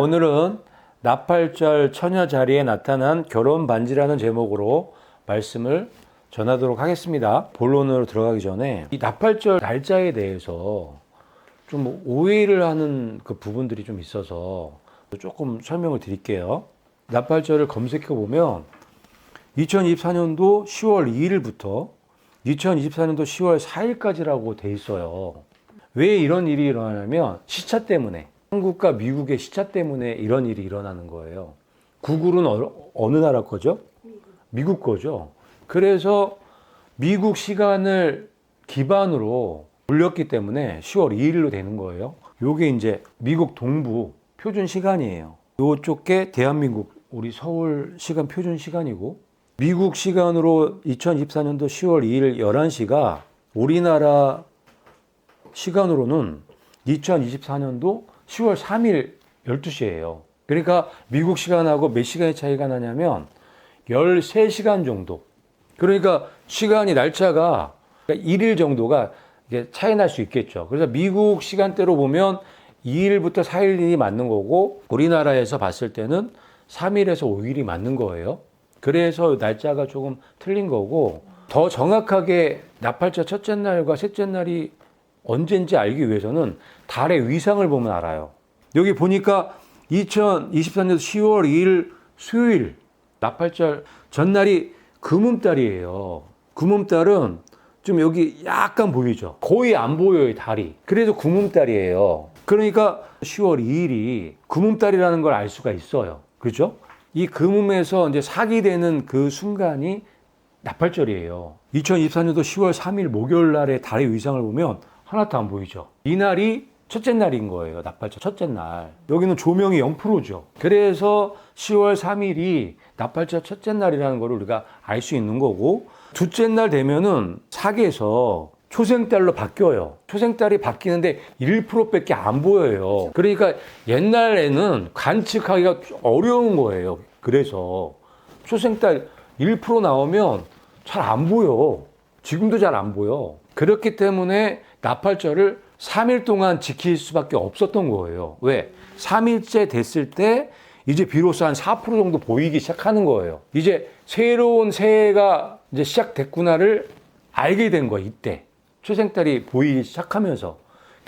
오늘은 나팔절 처녀 자리에 나타난 결혼 반지라는 제목으로 말씀을 전하도록 하겠습니다. 본론으로 들어가기 전에 이 나팔절 날짜에 대해서 좀 오해를 하는 그 부분들이 좀 있어서 조금 설명을 드릴게요. 나팔절을 검색해 보면 2024년도 10월 2일부터 2024년도 10월 4일까지라고 돼 있어요. 왜 이런 일이 일어나냐면 시차 때문에 한국과 미국의 시차 때문에 이런 일이 일어나는 거예요. 구글은 어, 어느 나라 거죠? 미국 거죠. 그래서 미국 시간을 기반으로 올렸기 때문에 10월 2일로 되는 거예요. 요게 이제 미국 동부 표준 시간이에요. 요쪽 게 대한민국 우리 서울 시간 표준 시간이고 미국 시간으로 2024년도 10월 2일 11시가 우리나라 시간으로는 2024년도 10월 3일 12시예요. 그러니까 미국 시간하고 몇 시간의 차이가 나냐면 13시간 정도. 그러니까 시간이 날짜가 1일 정도가 이게 차이 날 수 있겠죠. 그래서 미국 시간대로 보면 2일부터 4일이 맞는 거고 우리나라에서 봤을 때는 3일에서 5일이 맞는 거예요. 그래서 날짜가 조금 틀린 거고 더 정확하게 나팔절 첫째 날과 셋째 날이 언제인지 알기 위해서는 달의 위상을 보면 알아요. 여기 보니까 2024년 10월 2일 수요일 나팔절 전날이 금음달이에요. 금음달은 좀 여기 약간 보이죠. 거의 안 보여요, 달이. 그래서 금음달이에요. 그러니까 10월 2일이 금음달이라는 걸 알 수가 있어요. 그죠? 이 금음에서 이제 사기 되는 그 순간이 나팔절이에요. 2024년도 10월 3일 목요일 날의 달의 위상을 보면 하나도 안 보이죠. 이 날이 첫째 날인 거예요. 나팔절 첫째 날. 여기는 조명이 0%죠. 그래서 10월 3일이 나팔절 첫째 날이라는 걸 우리가 알 수 있는 거고 둘째 날 되면은 사계에서 초생달로 바뀌어요. 초생달이 바뀌는데 1%밖에 안 보여요. 그러니까 옛날에는 관측하기가 어려운 거예요. 그래서 초생달 1% 나오면 잘 안 보여. 지금도 잘 안 보여. 그렇기 때문에 나팔절을 3일 동안 지킬 수밖에 없었던 거예요. 왜? 3일째 됐을 때 이제 비로소 한 4% 정도 보이기 시작하는 거예요. 이제 새로운 새해가 이제 시작됐구나를 알게 된 거예요. 이때. 초생달이 보이기 시작하면서.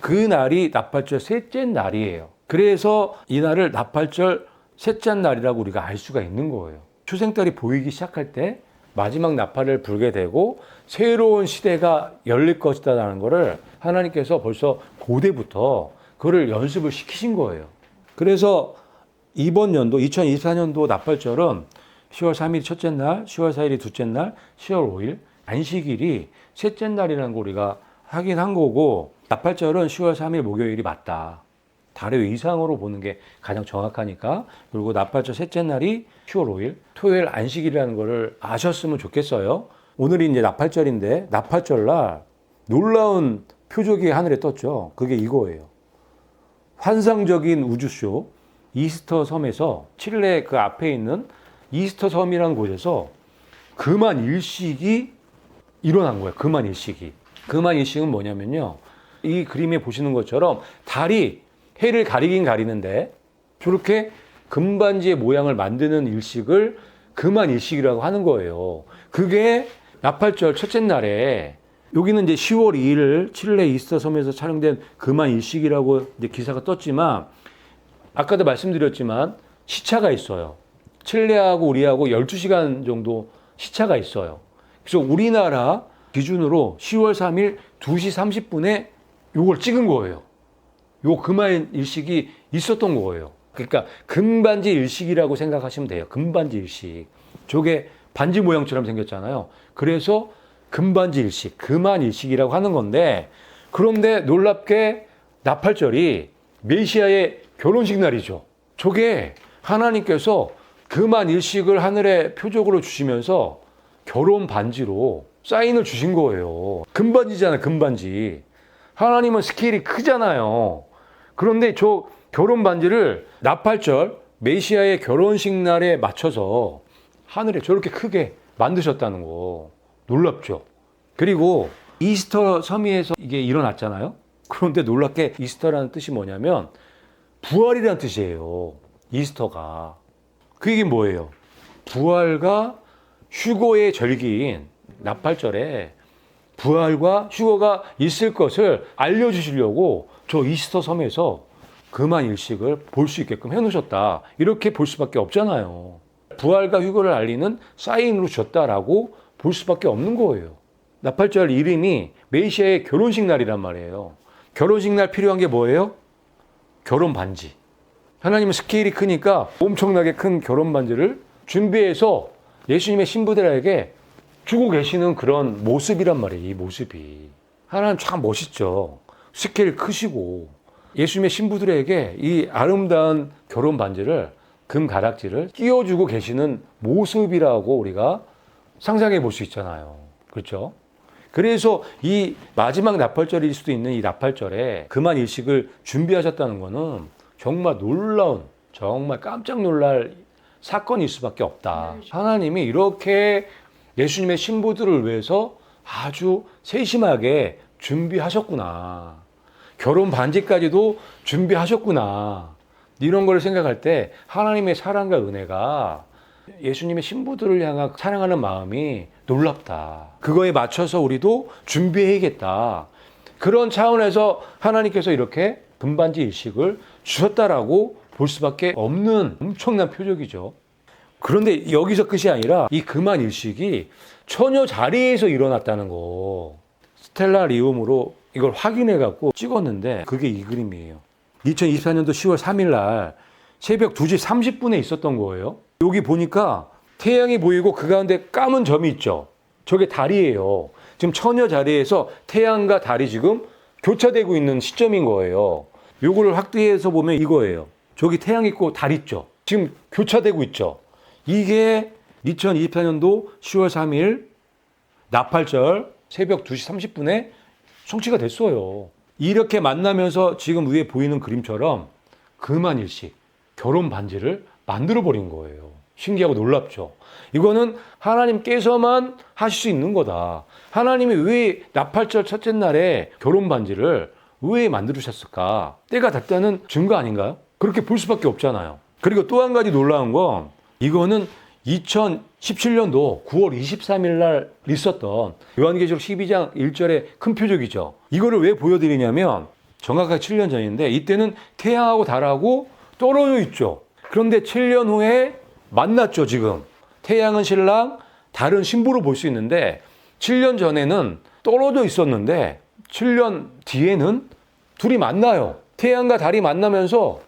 그 날이 나팔절 셋째 날이에요. 그래서 이 날을 나팔절 셋째 날이라고 우리가 알 수가 있는 거예요. 초생달이 보이기 시작할 때 마지막 나팔을 불게 되고 새로운 시대가 열릴 것이다라는 것을 하나님께서 벌써 고대부터 그를 연습을 시키신 거예요. 그래서 이번 연도 2024년도 나팔절은 10월 3일이 첫째 날, 10월 4일이 둘째 날, 10월 5일 안식일이 셋째 날이라는 거 우리가 하긴 한 거고 나팔절은 10월 3일 목요일이 맞다. 달의 이상으로 보는 게 가장 정확하니까 그리고 나팔절 셋째 날이 10월 5일 토요일 안식일이라는 거를 아셨으면 좋겠어요. 오늘이 이제 나팔절인데 나팔절 날 놀라운 표적이 하늘에 떴죠. 그게 이거예요. 환상적인 우주쇼 이스터 섬에서 칠레 그 앞에 있는 이스터 섬이라는 곳에서 그만 일식이 일어난 거예요. 그만 일식이. 그만 일식은 뭐냐면요. 이 그림에 보시는 것처럼 달이 해를 가리긴 가리는데 저렇게 금반지의 모양을 만드는 일식을 그만 일식이라고 하는 거예요. 그게 나팔절 첫째 날에 여기는 이제 10월 2일 칠레 이스터 섬에서 촬영된 그만 일식이라고 이제 기사가 떴지만 아까도 말씀드렸지만 시차가 있어요. 칠레하고 우리하고 12시간 정도 시차가 있어요. 그래서 우리나라 기준으로 10월 3일 2시 30분에 요걸 찍은 거예요. 요 금한 일식이 있었던 거예요. 그러니까 금반지 일식이라고 생각하시면 돼요. 금반지 일식. 저게 반지 모양처럼 생겼잖아요. 그래서 금반지 일식, 금한 일식이라고 하는 건데 그런데 놀랍게 나팔절이 메시아의 결혼식 날이죠. 저게 하나님께서 금한 일식을 하늘에 표적으로 주시면서 결혼 반지로 사인을 주신 거예요. 금반지잖아요, 금반지. 하나님은 스케일이 크잖아요. 그런데 저 결혼 반지를 나팔절 메시아의 결혼식 날에 맞춰서 하늘에 저렇게 크게 만드셨다는 거 놀랍죠. 그리고 이스터 섬위에서 이게 일어났잖아요. 그런데 놀랍게 이스터라는 뜻이 뭐냐면 부활이라는 뜻이에요. 이스터가. 그 얘기 뭐예요? 부활과 휴거의 절기인 나팔절에 부활과 휴거가 있을 것을 알려주시려고 저 이스터 섬에서 금한 일식을 볼 수 있게끔 해놓으셨다. 이렇게 볼 수밖에 없잖아요. 부활과 휴거를 알리는 사인으로 주셨다라고 볼 수밖에 없는 거예요. 나팔절 이름이 메시아의 결혼식 날이란 말이에요. 결혼식 날 필요한 게 뭐예요? 결혼 반지. 하나님은 스케일이 크니까 엄청나게 큰 결혼 반지를 준비해서 예수님의 신부들에게 주고 계시는 그런 모습이란 말이에요. 이 모습이. 하나님 참 멋있죠. 스케일 크시고 예수님의 신부들에게 이 아름다운 결혼 반지를 금 가락지를 끼워주고 계시는 모습이라고 우리가 상상해 볼 수 있잖아요. 그렇죠? 그래서 이 마지막 나팔절일 수도 있는 이 나팔절에 그만 일식을 준비하셨다는 것은 정말 놀라운, 정말 깜짝 놀랄 사건일 수밖에 없다. 하나님이 이렇게 예수님의 신부들을 위해서 아주 세심하게 준비하셨구나. 결혼 반지까지도 준비하셨구나. 이런 걸 생각할 때 하나님의 사랑과 은혜가 예수님의 신부들을 향한 사랑하는 마음이 놀랍다. 그거에 맞춰서 우리도 준비해야겠다. 그런 차원에서 하나님께서 이렇게 금반지 일식을 주셨다라고 볼 수밖에 없는 엄청난 표적이죠. 그런데 여기서 끝이 아니라 이 금한 일식이 처녀 자리에서 일어났다는 거. 스텔라리움으로 이걸 확인해 갖고 찍었는데 그게 이 그림이에요. 2024년도 10월 3일 날 새벽 2시 30분에 있었던 거예요. 여기 보니까 태양이 보이고 그 가운데 까만 점이 있죠. 저게 달이에요. 지금 처녀 자리에서 태양과 달이 지금 교차되고 있는 시점인 거예요. 요거를 확대해서 보면 이거예요. 저기 태양 있고 달 있죠. 지금 교차되고 있죠. 이게 2024년도 10월 3일 나팔절 새벽 2시 30분에 성취가 됐어요. 이렇게 만나면서 지금 위에 보이는 그림처럼 금한일식 결혼 반지를 만들어 버린 거예요. 신기하고 놀랍죠. 이거는 하나님께서만 하실 수 있는 거다. 하나님이 왜 나팔절 첫째 날에 결혼 반지를 왜 만들으셨을까? 때가 됐다는 증거 아닌가요? 그렇게 볼 수밖에 없잖아요. 그리고 또 한 가지 놀라운 건 이거는 2017년도 9월 23일 날 있었던 요한계시록 12장 1절의 큰 표적이죠. 이거를 왜 보여드리냐면 정확하게 7년 전인데 이때는 태양하고 달하고 떨어져 있죠. 그런데 7년 후에 만났죠, 지금. 태양은 신랑, 달은 신부로 볼 수 있는데 7년 전에는 떨어져 있었는데 7년 뒤에는 둘이 만나요. 태양과 달이 만나면서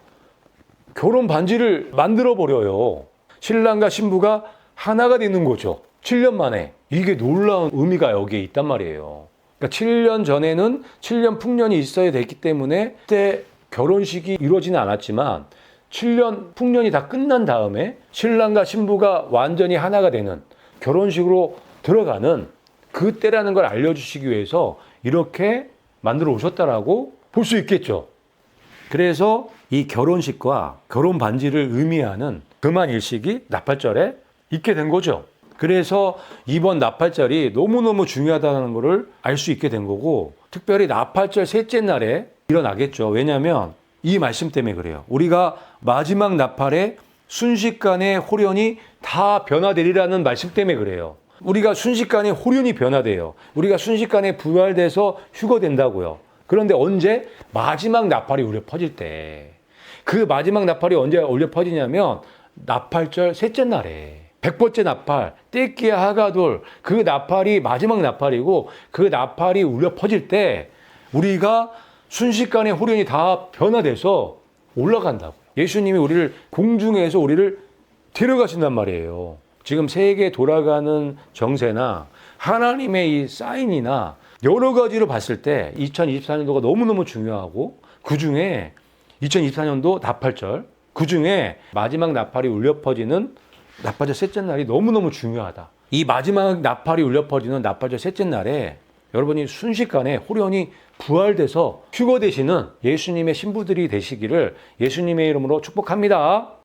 결혼 반지를 만들어 버려요. 신랑과 신부가 하나가 되는 거죠. 7년 만에. 이게 놀라운 의미가 여기에 있단 말이에요. 그러니까 7년 전에는 7년 풍년이 있어야 됐기 때문에 그때 결혼식이 이루어지는 않았지만 7년 풍년이 다 끝난 다음에 신랑과 신부가 완전히 하나가 되는 결혼식으로 들어가는 그때라는 걸 알려주시기 위해서 이렇게 만들어 오셨다라고 볼 수 있겠죠. 그래서 이 결혼식과 결혼 반지를 의미하는 금한 일식이 나팔절에 있게 된 거죠. 그래서 이번 나팔절이 너무너무 중요하다는 것을 알 수 있게 된 거고 특별히 나팔절 셋째 날에 일어나겠죠. 왜냐하면 이 말씀 때문에 그래요. 우리가 마지막 나팔에 순식간에 호련이 다 변화되리라는 말씀 때문에 그래요. 우리가 순식간에 호련이 변화돼요. 우리가 순식간에 부활돼서 휴거된다고요. 그런데 언제? 마지막 나팔이 울려 퍼질 때. 그 마지막 나팔이 언제 울려 퍼지냐면 나팔절 셋째 날에. 백번째 나팔, 떼끼야 하가돌, 그 나팔이 마지막 나팔이고 그 나팔이 울려 퍼질 때 우리가 순식간에 호련이 다 변화돼서 올라간다고. 예수님이 우리를 공중에서 우리를 데려가신단 말이에요. 지금 세계 돌아가는 정세나 하나님의 이 사인이나 여러 가지로 봤을 때 2024년도가 너무너무 중요하고 그 중에 2024년도 나팔절, 그 중에 마지막 나팔이 울려 퍼지는 나팔절 셋째 날이 너무너무 중요하다. 이 마지막 나팔이 울려 퍼지는 나팔절 셋째 날에 여러분이 순식간에 호련이 부활돼서 휴거 되시는 예수님의 신부들이 되시기를 예수님의 이름으로 축복합니다.